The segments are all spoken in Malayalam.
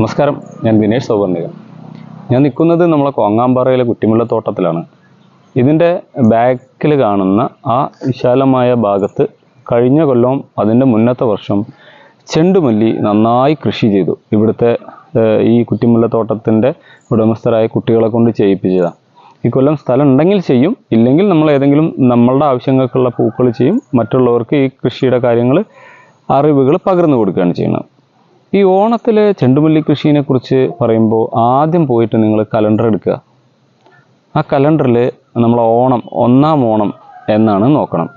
നമസ്കാരം ഞാൻ ദിനേഷ് സൗവർണിക ഞാൻ നിൽക്കുന്നത് നമ്മളെ കോങ്ങാമ്പാറയിലെ കുറ്റിമുള്ള തോട്ടത്തിലാണ്. ഇതിന്റെ ബാക്കിൽ കാണുന്ന ആ വിശാലമായ ഭാഗത്ത് കഴിഞ്ഞ കൊല്ലവും അതിന്റെ മുന്നത്തെ വർഷം ചെണ്ടുമല്ലി നന്നായി കൃഷി ചെയ്തു. ഇവിടുത്തെ ഈ കുറ്റിമുല്ല തോട്ടത്തിന്റെ ഉടമസ്ഥരായ കുട്ടികളെ കൊണ്ട് ചെയ്യിപ്പിച്ചതാണ്. ഈ കൊല്ലം സ്ഥലം ഉണ്ടെങ്കിൽ ചെയ്യും ഇല്ലെങ്കിൽ നമ്മൾ ഏതെങ്കിലും നമ്മളുടെ ആവശ്യങ്ങൾക്കുള്ള പൂക്കൾ ചെയ്യും മറ്റുള്ളവർക്ക് ഈ കൃഷിയുടെ കാര്യങ്ങൾ അറിവുകൾ പകർന്നു കൊടുക്കുകയാണ് ചെയ്യുന്നത്. ഈ ഓണത്തിലെ ചെണ്ടുമല്ലി കൃഷിയെ കുറിച്ച് പറയുമ്പോൾ ആദ്യം പോയിട്ട് നിങ്ങൾ കലണ്ടർ എടുക്കുക. ആ കലണ്ടറിൽ നമ്മൾ ഓണം ഒന്നാം ഓണം എന്നാണ് നോക്കണം.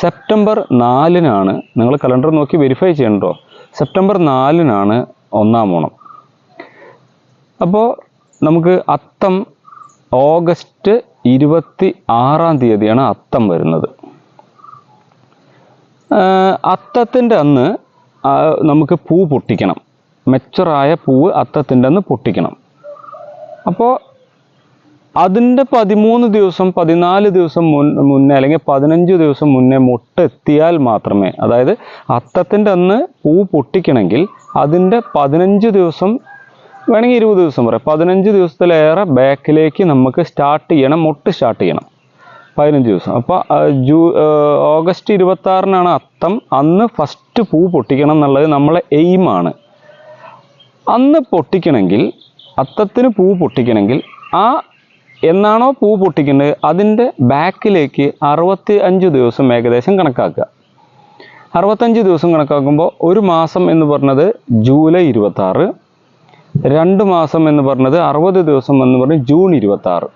സെപ്റ്റംബർ നാലിനാണ് നിങ്ങൾ കലണ്ടർ നോക്കി വെരിഫൈ ചെയ്യണ്ടോ? സെപ്റ്റംബർ നാലിനാണ് ഒന്നാം ഓണം. അപ്പോൾ നമുക്ക് അത്തം ഓഗസ്റ്റ് ഇരുപത്തി ആറാം തീയതിയാണ് അത്തം വരുന്നത്. അത്തത്തിന്റെ അന്ന് നമുക്ക് പൂ പൊട്ടിക്കണം. മെച്ചറായ പൂവ് അത്തത്തിന്റെ അന്ന് പൊട്ടിക്കണം. അപ്പോൾ അതിന്റെ പതിമൂന്ന് ദിവസം പതിനാല് ദിവസം മുൻ മുന്നേ അല്ലെങ്കിൽ പതിനഞ്ച് ദിവസം മുന്നേ മുട്ടെത്തിയാൽ മാത്രമേ അതായത് അത്തത്തിന്റെ അന്ന് പൂ പൊട്ടിക്കണമെങ്കിൽ അതിന്റെ പതിനഞ്ച് ദിവസം വേണമെങ്കിൽ ഇരുപത് ദിവസം പറയാം. പതിനഞ്ച് ദിവസത്തിലേറെ ബാക്കിലേക്ക് നമുക്ക് സ്റ്റാർട്ട് ചെയ്യണം മുട്ട് സ്റ്റാർട്ട് ചെയ്യണം. പതിനഞ്ച് ദിവസം. അപ്പോൾ ജൂ ഓഗസ്റ്റ് ഇരുപത്തി ആറിനാണ് അത്തം. അന്ന് ഫസ്റ്റ് പൂ പൊട്ടിക്കണം എന്നുള്ളത് നമ്മളെ എയിമാണ് അന്ന് പൊട്ടിക്കണമെങ്കിൽ അത്തത്തിന് പൂ പൊട്ടിക്കണമെങ്കിൽ ആ എന്നാണോ പൂ പൊട്ടിക്കുന്നത് അതിന്റെ ബാക്കിലേക്ക് അറുപത്തി അഞ്ച് ദിവസം ഏകദേശം കണക്കാക്കുക. അറുപത്തഞ്ച് ദിവസം കണക്കാക്കുമ്പോൾ ഒരു മാസം എന്ന് പറഞ്ഞത് ജൂലൈ ഇരുപത്തി ആറ് രണ്ട് മാസം എന്ന് പറഞ്ഞത് അറുപത് ദിവസം എന്ന് പറഞ്ഞ് ജൂൺ ഇരുപത്തി ആറ്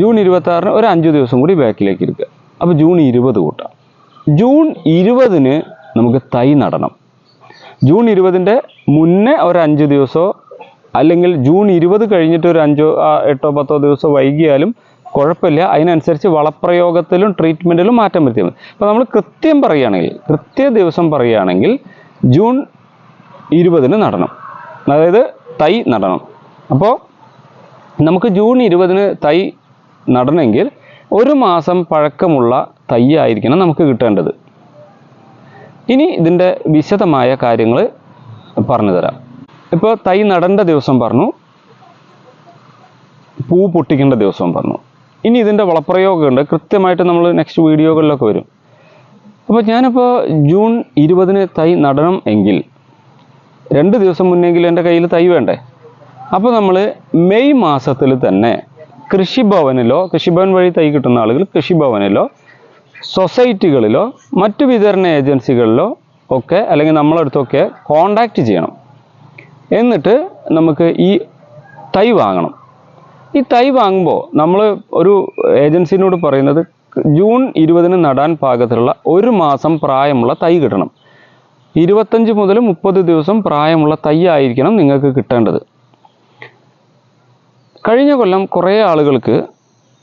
ജൂൺ ഇരുപത്തി ആറിന് ഒരു അഞ്ച് ദിവസം കൂടി ബാക്കിലേക്ക് ഇരിക്കുക. അപ്പോൾ ജൂൺ ഇരുപത് കൂട്ടാം. ജൂൺ ഇരുപതിന് നമുക്ക് തൈ നടണം. ജൂൺ ഇരുപതിന്റെ മുന്നേ ഒരു അഞ്ച് ദിവസമോ അല്ലെങ്കിൽ ജൂൺ ഇരുപത് കഴിഞ്ഞിട്ട് ഒരു അഞ്ചോ എട്ടോ പത്തോ ദിവസം വൈകിയാലും കുഴപ്പമില്ല. അതിനനുസരിച്ച് വളപ്രയോഗത്തിലും ട്രീറ്റ്മെന്റിലും മാറ്റം വരുത്തിയാൽ മതി. അപ്പോൾ നമ്മൾ കൃത്യം പറയുകയാണെങ്കിൽ കൃത്യ ദിവസം പറയുകയാണെങ്കിൽ ജൂൺ ഇരുപതിന് നടണം. അതായത് തൈ നടണം. അപ്പോൾ നമുക്ക് ജൂൺ ഇരുപതിന് തൈ നടണമെങ്കിൽ ഒരു മാസം പഴക്കമുള്ള തൈ ആയിരിക്കണം നമുക്ക് കിട്ടേണ്ടത്. ഇനി ഇതിന്റെ വിശദമായ കാര്യങ്ങൾ പറഞ്ഞു തരാം ഇപ്പോൾ തൈ നടേണ്ട ദിവസം പറഞ്ഞു പൂ പൊട്ടിക്കേണ്ട ദിവസം പറഞ്ഞു. ഇനി ഇതിന്റെ വളപ്രയോഗമുണ്ട് കൃത്യമായിട്ട് നമ്മൾ നെക്സ്റ്റ് വീഡിയോകളിലൊക്കെ വരും. അപ്പോൾ ഞാനിപ്പോൾ ജൂൺ ഇരുപതിന് തൈ നടണം എങ്കിൽ രണ്ട് ദിവസം മുന്നെങ്കിലും എന്റെ കയ്യിൽ തൈ വേണ്ടേ? അപ്പോൾ നമ്മൾ മെയ് മാസത്തിൽ തന്നെ കൃഷിഭവനിലോ കൃഷിഭവൻ വഴി തൈ കിട്ടുന്ന ആളുകൾ കൃഷിഭവനിലോ സൊസൈറ്റികളിലോ മറ്റു വിതരണ ഏജൻസികളിലോ ഒക്കെ അല്ലെങ്കിൽ നമ്മളടുത്തൊക്കെ കോണ്ടാക്റ്റ് ചെയ്യണം. എന്നിട്ട് നമുക്ക് ഈ തൈ വാങ്ങണം. ഈ തൈ വാങ്ങുമ്പോൾ നമ്മൾ ഒരു ഏജൻസിനോട് പറയുന്നത് ജൂൺ ഇരുപതിന് നടാൻ പാകത്തിലുള്ള ഒരു മാസം പ്രായമുള്ള തൈ കിട്ടണം. ഇരുപത്തഞ്ച് മുതൽ മുപ്പത് ദിവസം പ്രായമുള്ള തൈ ആയിരിക്കണം നിങ്ങൾക്ക് കിട്ടേണ്ടത്. കഴിഞ്ഞ കൊല്ലം കുറേ ആളുകൾക്ക്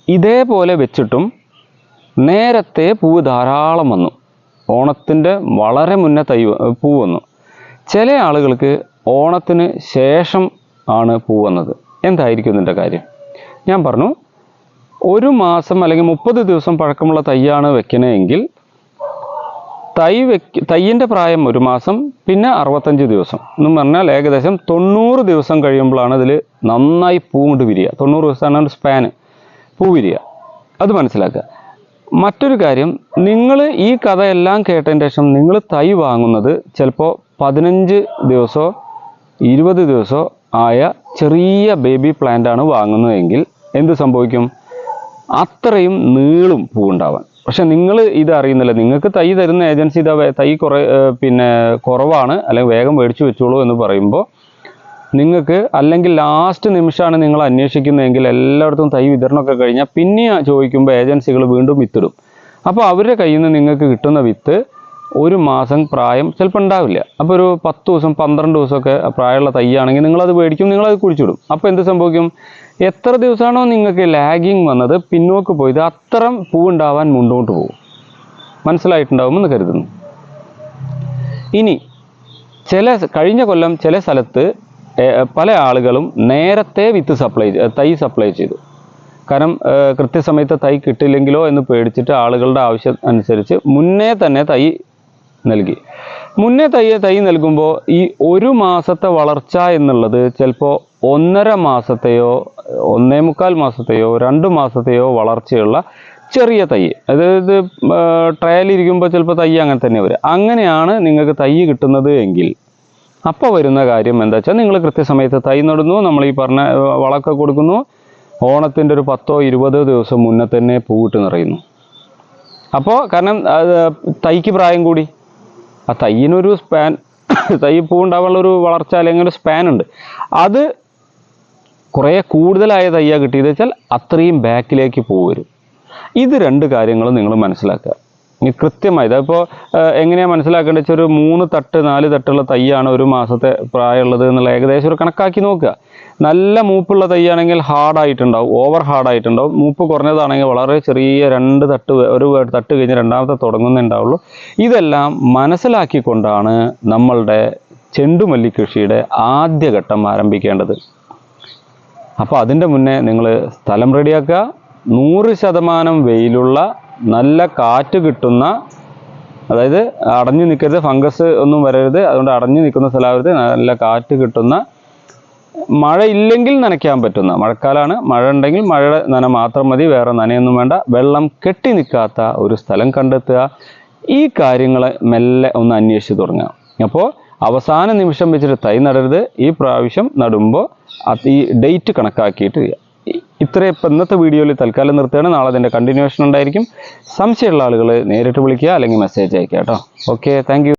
ഇതേപോലെ വെച്ചിട്ടും നേരത്തെ പൂവ് ധാരാളം വന്നു. ഓണത്തിന്റെ വളരെ മുന്നേ തൈ പൂ വന്നു. ചില ആളുകൾക്ക് ഓണത്തിന് ശേഷം ആണ് പൂ വന്നത്. എന്തായിരിക്കും ഇതിന്റെ കാര്യം? ഞാൻ പറഞ്ഞു ഒരു മാസം അല്ലെങ്കിൽ മുപ്പത് ദിവസം പഴക്കമുള്ള തൈയാണ് വെക്കണമെങ്കിൽ തൈ വെക്ക് തൈയിന്റെ പ്രായം ഒരു മാസം പിന്നെ അറുപത്തഞ്ച് ദിവസം. എന്ന് പറഞ്ഞാൽ ഏകദേശം തൊണ്ണൂറ് ദിവസം കഴിയുമ്പോഴാണ് ഇതിൽ നന്നായി പൂ കൊണ്ട് വിരിയുക. തൊണ്ണൂറ് ദിവസമാണ് സ്പാന് പൂ വിരിയുക. അത് മനസ്സിലാക്കുക. മറ്റൊരു കാര്യം നിങ്ങൾ ഈ കഥയെല്ലാം കേട്ടതിന് ശേഷം നിങ്ങൾ തൈ വാങ്ങുന്നത് ചിലപ്പോൾ പതിനഞ്ച് ദിവസമോ ഇരുപത് ദിവസമോ ആയ ചെറിയ ബേബി പ്ലാന്റ് ആണ് വാങ്ങുന്നതെങ്കിൽ എന്ത് സംഭവിക്കും? അത്രയും നീളും പൂവുണ്ടാവാൻ. പക്ഷെ നിങ്ങൾ ഇത് അറിയുന്നില്ല. നിങ്ങൾക്ക് തൈ തരുന്ന ഏജൻസി ഇതാ തൈ കുറേ പിന്നെ കുറവാണ് അല്ലെങ്കിൽ വേഗം മേടിച്ചു വെച്ചോളൂ എന്ന് പറയുമ്പോൾ നിങ്ങൾക്ക് അല്ലെങ്കിൽ ലാസ്റ്റ് നിമിഷമാണ് നിങ്ങൾ അന്വേഷിക്കുന്നതെങ്കിൽ എല്ലായിടത്തും തൈ വിതരണമൊക്കെ കഴിഞ്ഞാൽ പിന്നെ ചോദിക്കുമ്പോൾ ഏജൻസികൾ വീണ്ടും വിത്തിടും. അപ്പോൾ അവരുടെ കയ്യിൽ നിന്ന് നിങ്ങൾക്ക് കിട്ടുന്ന വിത്ത് ഒരു മാസം പ്രായം ചിലപ്പോൾ ഉണ്ടാവില്ല. അപ്പോൾ ഒരു പത്ത് ദിവസം പന്ത്രണ്ട് ദിവസമൊക്കെ പ്രായമുള്ള തൈയാണെങ്കിൽ നിങ്ങളത് മേടിക്കും നിങ്ങളത് കുഴിച്ചിടും. അപ്പോൾ എന്ത് സംഭവിക്കും? എത്ര ദിവസമാണോ നിങ്ങൾക്ക് ലാഗിങ് വന്നത് പിന്നോക്ക് പോയത് അത്രയും പൂവുണ്ടാവാൻ മുന്നോട്ട് പോകും. മനസ്സിലായിട്ടുണ്ടാവുമെന്ന് കരുതുന്നു. ഇനി ചില കഴിഞ്ഞ കൊല്ലം ചില സ്ഥലത്ത് പല ആളുകളും നേരത്തെ വിത്ത് സപ്ലൈ തൈ സപ്ലൈ ചെയ്തു. കാരണം കൃത്യസമയത്ത് തൈ കിട്ടില്ലെങ്കിലോ എന്ന് പേടിച്ചിട്ട് ആളുകളുടെ ആവശ്യം അനുസരിച്ച് മുന്നേ തന്നെ തൈ നൽകി. മുന്നേ തയ്യെ തൈ നൽകുമ്പോൾ ഈ ഒരു മാസത്തെ വളർച്ച എന്നുള്ളത് ചിലപ്പോൾ ഒന്നര മാസത്തെയോ ഒന്നേ മുക്കാൽ മാസത്തെയോ രണ്ട് മാസത്തെയോ വളർച്ചയുള്ള ചെറിയ തൈ. അതായത് ട്രയലിരിക്കുമ്പോൾ ചിലപ്പോൾ തൈ അങ്ങനെ തന്നെ വരും. അങ്ങനെയാണ് നിങ്ങൾക്ക് തൈ കിട്ടുന്നത് എങ്കിൽ. അപ്പോൾ വരുന്ന കാര്യം എന്താ വെച്ചാൽ നിങ്ങൾ കൃത്യസമയത്ത് തൈ നടുന്നു നമ്മൾ ഈ പറഞ്ഞ വളമൊക്കെ കൊടുക്കുന്നു ഓണത്തിന്റെ ഒരു പത്തോ ഇരുപതോ ദിവസം മുന്നേ തന്നെ പൂവിട്ട് നിറയുന്നു. അപ്പോൾ കാരണം തൈക്ക് പ്രായം കൂടി. ആ തൈയിനൊരു സ്പാൻ തൈ പൂവുണ്ടാവാനുള്ള ഒരു വളർച്ച അല്ലെങ്കിൽ ഒരു സ്പാൻ ഉണ്ട്. അത് കുറേ കൂടുതലായ തയ്യാ കിട്ടിയത് വെച്ചാൽ അത്രയും ബാക്കിലേക്ക് പോവരും. ഇത് രണ്ട് കാര്യങ്ങളും നിങ്ങൾ മനസ്സിലാക്കുക. ഇനി കൃത്യമായി ഇതിപ്പോൾ എങ്ങനെയാണ് മനസ്സിലാക്കേണ്ടത്? വെച്ചാൽ ഒരു മൂന്ന് തട്ട് നാല് തട്ടുള്ള തൈയാണ് ഒരു മാസത്തെ പ്രായമുള്ളത് എന്നുള്ള ഏകദേശം ഒരു കണക്കാക്കി നോക്കുക. നല്ല മൂപ്പുള്ള തൈയാണെങ്കിൽ ഹാർഡായിട്ടുണ്ടാവും ഓവർ ഹാർഡായിട്ടുണ്ടാവും മൂപ്പ് കുറഞ്ഞതാണെങ്കിൽ വളരെ ചെറിയ രണ്ട് തട്ട് ഒരു തട്ട് കഴിഞ്ഞ് രണ്ടാമത്തെ തുടങ്ങുന്നുണ്ടാവുള്ളൂ. ഇതെല്ലാം മനസ്സിലാക്കിക്കൊണ്ടാണ് നമ്മളുടെ ചെണ്ടുമല്ലി കൃഷിയുടെ ആദ്യഘട്ടം ആരംഭിക്കേണ്ടത്. അപ്പോൾ അതിന്റെ മുന്നേ നിങ്ങൾ സ്ഥലം റെഡിയാക്കുക നൂറ് ശതമാനം വെയിലുള്ള നല്ല കാറ്റ് കിട്ടുന്ന അതായത് അടഞ്ഞു നിൽക്കരുത് ഫംഗസ് ഒന്നും വരരുത് അതുകൊണ്ട് അടഞ്ഞു നിൽക്കുന്ന സ്ഥലമാവരുത് നല്ല കാറ്റ് കിട്ടുന്ന മഴ ഇല്ലെങ്കിൽ നനയ്ക്കാൻ പറ്റുന്ന മഴക്കാലമാണ് മഴ ഉണ്ടെങ്കിൽ മഴയുടെ നന മാത്രം മതി വേറെ നനയൊന്നും വേണ്ട വെള്ളം കെട്ടി നിൽക്കാത്ത ഒരു സ്ഥലം കണ്ടെത്തുക ഈ കാര്യങ്ങൾ മെല്ലെ ഒന്ന് അന്വേഷിച്ച് തുടങ്ങാം അപ്പോൾ അവസാന നിമിഷം വെച്ചിട്ട് തൈ നടരുത് ഈ പ്രാവശ്യം നടുമ്പോൾ ഈ ഡേറ്റ് കണക്കാക്കിയിട്ട് ചെയ്യുക. ഇത്രയും ഇപ്പം ഇന്നത്തെ വീഡിയോയിൽ തൽക്കാലം നിർത്തുകയാണ്. നാളെ അതിന്റെ കണ്ടിന്യൂഷൻ ഉണ്ടായിരിക്കും. സംശയമുള്ള ആളുകൾ നേരിട്ട് വിളിക്കുക അല്ലെങ്കിൽ മെസ്സേജ് അയക്കുക കേട്ടോ. Okay thank